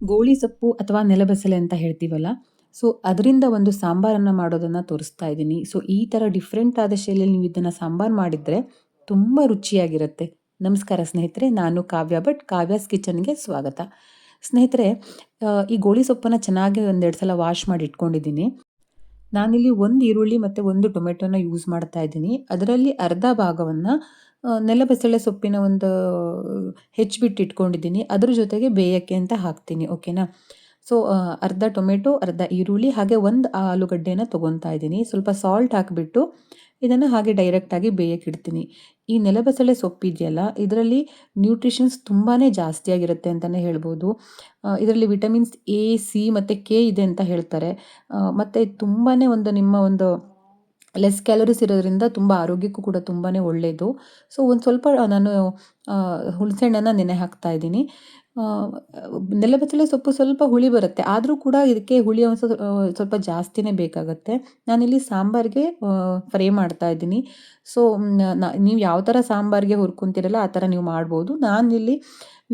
ಗೋಳಿ ಸೊಪ್ಪು ಅಥವಾ ನೆಲಬಸಳೆ ಅಂತ ಹೇಳ್ತೀವಲ್ಲ? ಸೊ ಅದರಿಂದ ಒಂದು ಸಾಂಬಾರನ್ನು ಮಾಡೋದನ್ನು ತೋರಿಸ್ತಾ ಇದ್ದೀನಿ. ಸೊ ಈ ಥರ ಡಿಫ್ರೆಂಟ್ ಆದ ಶೈಲಿಯಲ್ಲಿ ನೀವು ಇದನ್ನು ಸಾಂಬಾರು ಮಾಡಿದರೆ ತುಂಬ ರುಚಿಯಾಗಿರುತ್ತೆ. ನಮಸ್ಕಾರ ಸ್ನೇಹಿತರೆ, ನಾನು ಕಾವ್ಯ ಬಟ್ ಕಾವ್ಯಾಸ್ ಕಿಚನ್ಗೆ ಸ್ವಾಗತ. ಸ್ನೇಹಿತರೆ ಈ ಗೋಳಿ ಸೊಪ್ಪನ್ನು ಚೆನ್ನಾಗಿ ಒಂದೆರಡು ಸಲ ವಾಶ್ ಮಾಡಿ ಇಟ್ಕೊಂಡಿದ್ದೀನಿ. ನಾನಿಲ್ಲಿ ಒಂದು ಈರುಳ್ಳಿ ಮತ್ತು ಒಂದು ಟೊಮೆಟೊನ ಯೂಸ್ ಮಾಡ್ತಾ ಇದ್ದೀನಿ. ಅದರಲ್ಲಿ ಅರ್ಧ ಭಾಗವನ್ನು ನೆಲಬಸಳೆ ಸೊಪ್ಪಿನ ಒಂದು ಹೆಚ್ಚಿಬಿಟ್ಟು ಇಟ್ಕೊಂಡಿದ್ದೀನಿ. ಅದ್ರ ಜೊತೆಗೆ ಬೇಯಕ್ಕೆ ಅಂತ ಹಾಕ್ತೀನಿ ಓಕೆನಾ ಸೊ ಅರ್ಧ ಟೊಮೆಟೊ, ಅರ್ಧ ಈರುಳ್ಳಿ, ಹಾಗೆ ಒಂದು ಆಲೂಗಡ್ಡೆನ ತೊಗೊತಾ ಇದ್ದೀನಿ. ಸ್ವಲ್ಪ ಸಾಲ್ಟ್ ಹಾಕಿಬಿಟ್ಟು ಇದನ್ನು ಹಾಗೆ ಡೈರೆಕ್ಟಾಗಿ ಬೇಯಕ್ಕೆ ಇಡ್ತೀನಿ. ಈ ನೆಲಬಸಳೆ ಸೊಪ್ಪಿದೆಯಲ್ಲ, ಇದರಲ್ಲಿ ನ್ಯೂಟ್ರಿಷನ್ಸ್ ತುಂಬಾ ಜಾಸ್ತಿ ಆಗಿರುತ್ತೆ ಅಂತಲೇ ಹೇಳ್ಬೋದು ಇದರಲ್ಲಿ ವಿಟಮಿನ್ಸ್ ಎ ಸಿ ಮತ್ತು ಕೆ ಇದೆ ಅಂತ ಹೇಳ್ತಾರೆ. ಮತ್ತು ತುಂಬಾ ಒಂದು ನಿಮ್ಮ ಒಂದು ಲೆಸ್ ಕ್ಯಾಲರೀಸ್ ಇರೋದ್ರಿಂದ ತುಂಬ ಆರೋಗ್ಯಕ್ಕೂ ಕೂಡ ತುಂಬಾ ಒಳ್ಳೆಯದು ಸೊ, ಒಂದು ಸ್ವಲ್ಪ ನಾನು ಹುಣಸೆಹಣ್ಣನ್ನು ನೆನೆ ಹಾಕ್ತಾ ಇದ್ದೀನಿ. ನೆಲಬಸಳೆ ಸೊಪ್ಪು ಸ್ವಲ್ಪ ಹುಳಿ ಬರುತ್ತೆ. ಆದರೂ ಕೂಡ ಇದಕ್ಕೆ ಹುಳಿ ಅಂಶ ಸ್ವಲ್ಪ ಜಾಸ್ತಿನೇ ಬೇಕಾಗುತ್ತೆ. ನಾನಿಲ್ಲಿ ಸಾಂಬಾರಿಗೆ ಫ್ರೈ ಮಾಡ್ತಾ ಇದ್ದೀನಿ. ಸೊ ನೀವು ಯಾವ ಥರ ಸಾಂಬಾರಿಗೆ ಹುರ್ಕೊತೀರಲ್ಲ ಆ ಥರ ನೀವು ಮಾಡ್ಬೋದು. ನಾನಿಲ್ಲಿ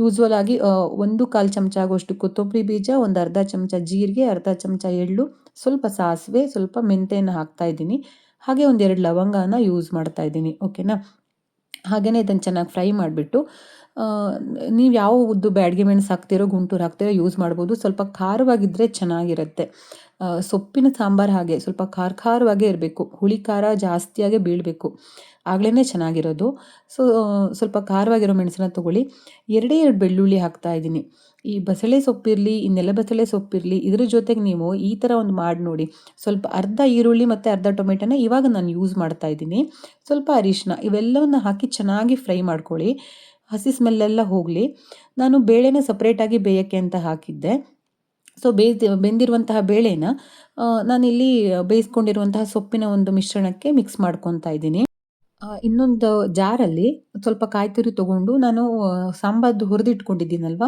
ಯೂಸ್ವಲ್ ಆಗಿ ಒಂದು ಕಾಲು ಚಮಚ ಆಗುವಷ್ಟು ಕೊತ್ತಂಬರಿ ಬೀಜ, ಒಂದು ಅರ್ಧ ಚಮಚ ಜೀರಿಗೆ, ಅರ್ಧ ಚಮಚ ಎಳ್ಳು, ಸ್ವಲ್ಪ ಸಾಸಿವೆ, ಸ್ವಲ್ಪ ಮೆಂತೆಯನ್ನು ಹಾಕ್ತಾ ಇದ್ದೀನಿ. ಹಾಗೆ ಒಂದೆರಡು ಲವಂಗನ ಯೂಸ್ ಮಾಡ್ತಾ ಇದ್ದೀನಿ. ಓಕೆನಾ ಹಾಗೆಯೇ ಇದನ್ನು ಚೆನ್ನಾಗಿ ಫ್ರೈ ಮಾಡಿಬಿಟ್ಟು ನೀವು ಯಾವ ಉದ್ದು ಬ್ಯಾಡ್ಗೆ ಮೆಣಸು ಹಾಕ್ತಿರೋ, ಗುಂಟೂರು ಹಾಕ್ತಿರೋ ಯೂಸ್ ಮಾಡ್ಬೋದು. ಸ್ವಲ್ಪ ಖಾರವಾಗಿದ್ದರೆ ಚೆನ್ನಾಗಿರುತ್ತೆ. ಸೊಪ್ಪಿನ ಸಾಂಬಾರು ಹಾಗೆ ಸ್ವಲ್ಪ ಖಾರ ಖಾರವಾಗೇ ಇರಬೇಕು. ಹುಳಿ ಖಾರ ಜಾಸ್ತಿಯಾಗೇ ಬೀಳಬೇಕು. ಆಗಲೇ ಚೆನ್ನಾಗಿರೋದು. ಸೊ ಸ್ವಲ್ಪ ಖಾರವಾಗಿರೋ ಮೆಣಸನ್ನ ತೊಗೊಳ್ಳಿ. ಎರಡೇ ಎರಡು ಬೆಳ್ಳುಳ್ಳಿ ಹಾಕ್ತಾ ಇದ್ದೀನಿ. ಈ ಬಸಳೆ ಸೊಪ್ಪಿರಲಿ, ಈ ನೆಲಬಸಳೆ ಸೊಪ್ಪಿರಲಿ, ಇದ್ರ ಜೊತೆಗೆ ನೀವು ಈ ಥರ ಒಂದು ಮಾಡಿ ನೋಡಿ. ಸ್ವಲ್ಪ ಅರ್ಧ ಈರುಳ್ಳಿ ಮತ್ತು ಅರ್ಧ ಟೊಮೆಟೊನ ಇವಾಗ ನಾನು ಯೂಸ್ ಮಾಡ್ತಾ ಇದ್ದೀನಿ. ಸ್ವಲ್ಪ ಅರಿಶಿನ ಇವೆಲ್ಲವನ್ನು ಹಾಕಿ ಚೆನ್ನಾಗಿ ಫ್ರೈ ಮಾಡ್ಕೊಳ್ಳಿ. ಹಸಿ ಸ್ಮೆಲ್ಲೆಲ್ಲ ಹೋಗಲಿ. ನಾನು ಬೇಳೆನ ಸಪ್ರೇಟಾಗಿ ಬೇಯೋಕ್ಕೆ ಅಂತ ಹಾಕಿದ್ದೆ. ಸೊ ಬೇಯ್ದು, ಬೆಂದಿರುವಂತಹ ಬೇಳೆನ ನಾನಿಲ್ಲಿ ಬೇಯಿಸ್ಕೊಂಡಿರುವಂತಹ ಸೊಪ್ಪಿನ ಒಂದು ಮಿಶ್ರಣಕ್ಕೆ ಮಿಕ್ಸ್ ಮಾಡ್ಕೊತಾ ಇದ್ದೀನಿ. ಇನ್ನೊಂದು ಜಾರಲ್ಲಿ ಸ್ವಲ್ಪ ಕಾಯಿ ತೊಗೊಂಡು ನಾನು ಸಾಂಬಾರ್ದು ಹುರಿದಿಟ್ಕೊಂಡಿದ್ದೀನಲ್ವ?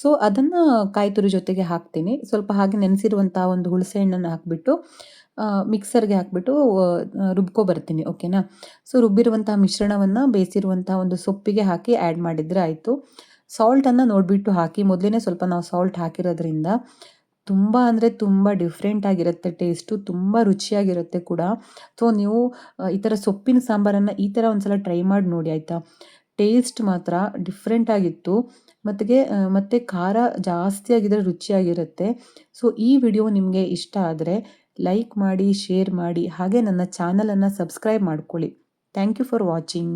ಸೊ ಅದನ್ನು ಕಾಯಿ ತುರಿ ಜೊತೆಗೆ ಹಾಕ್ತೀನಿ. ಸ್ವಲ್ಪ ಹಾಗೆ ನೆನೆಸಿರುವಂಥ ಒಂದು ಹುಳಸೆ ಹಣ್ಣನ್ನು ಹಾಕಿಬಿಟ್ಟು ಮಿಕ್ಸರ್ಗೆ ಹಾಕಿಬಿಟ್ಟು ರುಬ್ಕೊ ಬರ್ತೀನಿ, ಓಕೆನಾ? ಸೊ ರುಬ್ಬಿರುವಂಥ ಮಿಶ್ರಣವನ್ನು ಬೇಯಿಸಿರುವಂಥ ಒಂದು ಸೊಪ್ಪಿಗೆ ಹಾಕಿ ಆ್ಯಡ್ ಮಾಡಿದರೆ ಆಯಿತು. ಸಾಲ್ಟನ್ನು ನೋಡಿಬಿಟ್ಟು ಹಾಕಿ ಮೊದಲೇ ಸ್ವಲ್ಪ ನಾವು ಸಾಲ್ಟ್ ಹಾಕಿರೋದ್ರಿಂದ ತುಂಬ ಅಂದರೆ ತುಂಬ ಡಿಫ್ರೆಂಟ್ ಆಗಿರುತ್ತೆ ಟೇಸ್ಟು ತುಂಬ ರುಚಿಯಾಗಿರುತ್ತೆ ಕೂಡ. ಸೊ ನೀವು ಈ ಥರ ಸೊಪ್ಪಿನ ಸಾಂಬಾರನ್ನು ಈ ಥರ ಒಂದು ಸಲ ಟ್ರೈ ಮಾಡಿ ನೋಡಿ, ಆಯಿತಾ? ಟೇಸ್ಟ್ ಮಾತ್ರ ಡಿಫ್ರೆಂಟ್ ಆಗಿತ್ತು. ಮತ್ತೆ ಮತ್ತು ಖಾರ ಜಾಸ್ತಿ ಆಗಿದ್ರೆ ರುಚಿಯಾಗಿರುತ್ತೆ. ಸೊ ಈ ವಿಡಿಯೋ ನಿಮಗೆ ಇಷ್ಟ ಆದರೆ ಲೈಕ್ ಮಾಡಿ ಶೇರ್ ಮಾಡಿ, ಹಾಗೆ ನನ್ನ ಚಾನಲನ್ನು ಸಬ್ಸ್ಕ್ರೈಬ್ ಮಾಡ್ಕೊಳ್ಳಿ. Thank you for watching